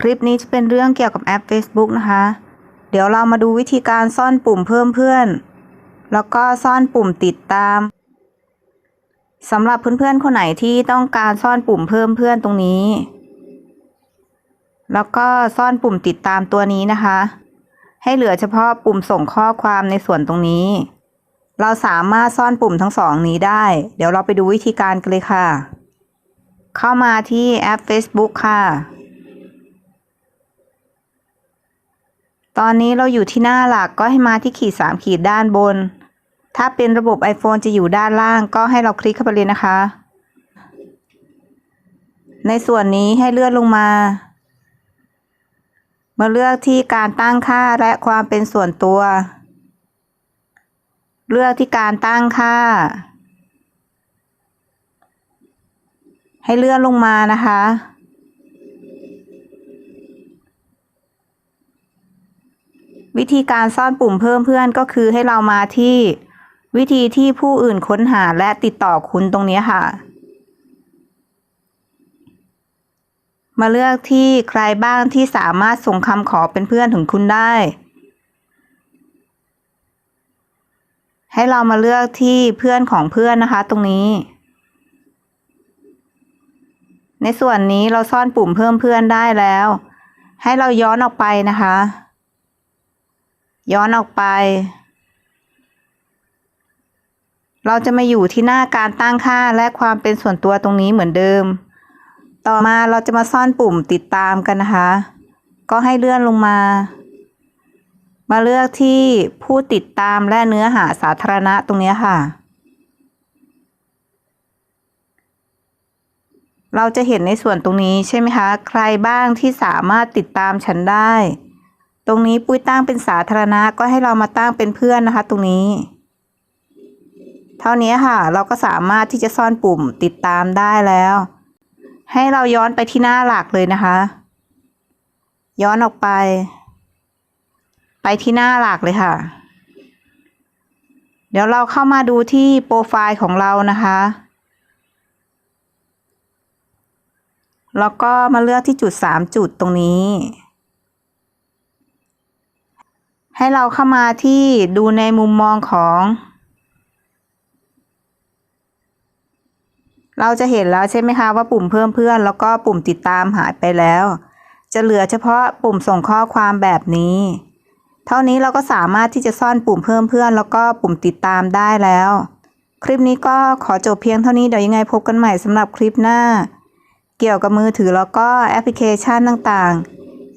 คลิปนี้จะเป็นเรื่องเกี่ยวกับแอป Facebook นะคะ เดี๋ยวเรามาดูวิธีการซ่อนปุ่มเพิ่มเพื่อน แล้วก็ซ่อนปุ่มติดตามสำหรับเพื่อนๆคนไหนที่ต้องการซ่อนปุ่มเพิ่มเพื่อนตรงนี้ แล้วก็ซ่อนปุ่มติดตามตัวนี้นะคะ ให้เหลือเฉพาะปุ่มส่งข้อความในส่วนตรงนี้ เราสามารถซ่อนปุ่มทั้งสองนี้ได้ เดี๋ยวเราไปดูวิธีการกันเลยค่ะ เข้ามาที่แอป Facebook ค่ะ ตอนนี้เราอยู่ที่หน้าหลักก็ให้มาที่ขีด 3 ขีดด้านบน ถ้าเป็นระบบ iPhone จะอยู่ด้านล่างก็ให้เราคลิกเข้าไปเลยนะคะ ในส่วนนี้ให้เลื่อนลงมา มาเลือกที่การตั้งค่าและความเป็นส่วนตัว เลือกที่การตั้งค่า ให้เลื่อนลงมานะคะ วิธีการซ่อนปุ่มเพิ่มเพื่อนก็คือให้เรามาที่วิธีที่ผู้อื่นค้นหาและติดต่อคุณตรงนี้ค่ะ มาเลือกที่ใครบ้างที่สามารถส่งคำขอเป็นเพื่อนถึงคุณได้ ให้เรามาเลือกที่เพื่อนของเพื่อนนะคะ ตรงนี้ ในส่วนนี้เราซ่อนปุ่มเพิ่มเพื่อนได้แล้ว ให้เราย้อนออกไปนะคะ ย้อนออกไป เราจะมาอยู่ที่หน้าการตั้งค่าและความเป็นส่วนตัวตรงนี้เหมือนเดิม ต่อมาเราจะมาซ่อนปุ่มติดตามกันนะคะ ก็ให้เลื่อนลงมา มาเลือกที่ผู้ติดตามและเนื้อหาสาธารณะตรงนี้ค่ะเราจะเห็นในส่วนตรงนี้ใช่ไหมคะ ใครบ้างที่สามารถติดตามฉันได้ ตรงนี้ปุ้ยตั้งเป็นสาธารณะก็ให้เรามาตั้งเป็นเพื่อนนะคะ ตรงนี้ เท่านี้ค่ะ เราก็สามารถที่จะซ่อนปุ่มติดตามได้แล้ว ให้เราย้อนไปที่หน้าหลักเลยนะคะ ย้อนออกไป ไปที่หน้าหลักเลยค่ะ เดี๋ยวเราเข้ามาดูที่โปรไฟล์ของเรานะคะแล้วก็มาเลือกที่จุดสามจุดตรงนี้ ให้เราเข้ามาที่ดูในมุมมองของ เราจะเห็นแล้วใช่ไหมคะว่าปุ่มเพิ่มเพื่อน แล้วก็ปุ่มติดตามหายไปแล้ว จะเหลือเฉพาะปุ่มส่งข้อความแบบนี้ เท่านี้เราก็สามารถที่จะซ่อนปุ่มเพิ่มเพื่อน แล้วก็ปุ่มติดตามได้แล้ว คลิปนี้ก็ขอจบเพียงเท่านี้เดี๋ยวยังไงพบกันใหม่สำหรับคลิปหน้า เกี่ยวกับมือถือแล้วก็แอปพลิเคชันต่างๆ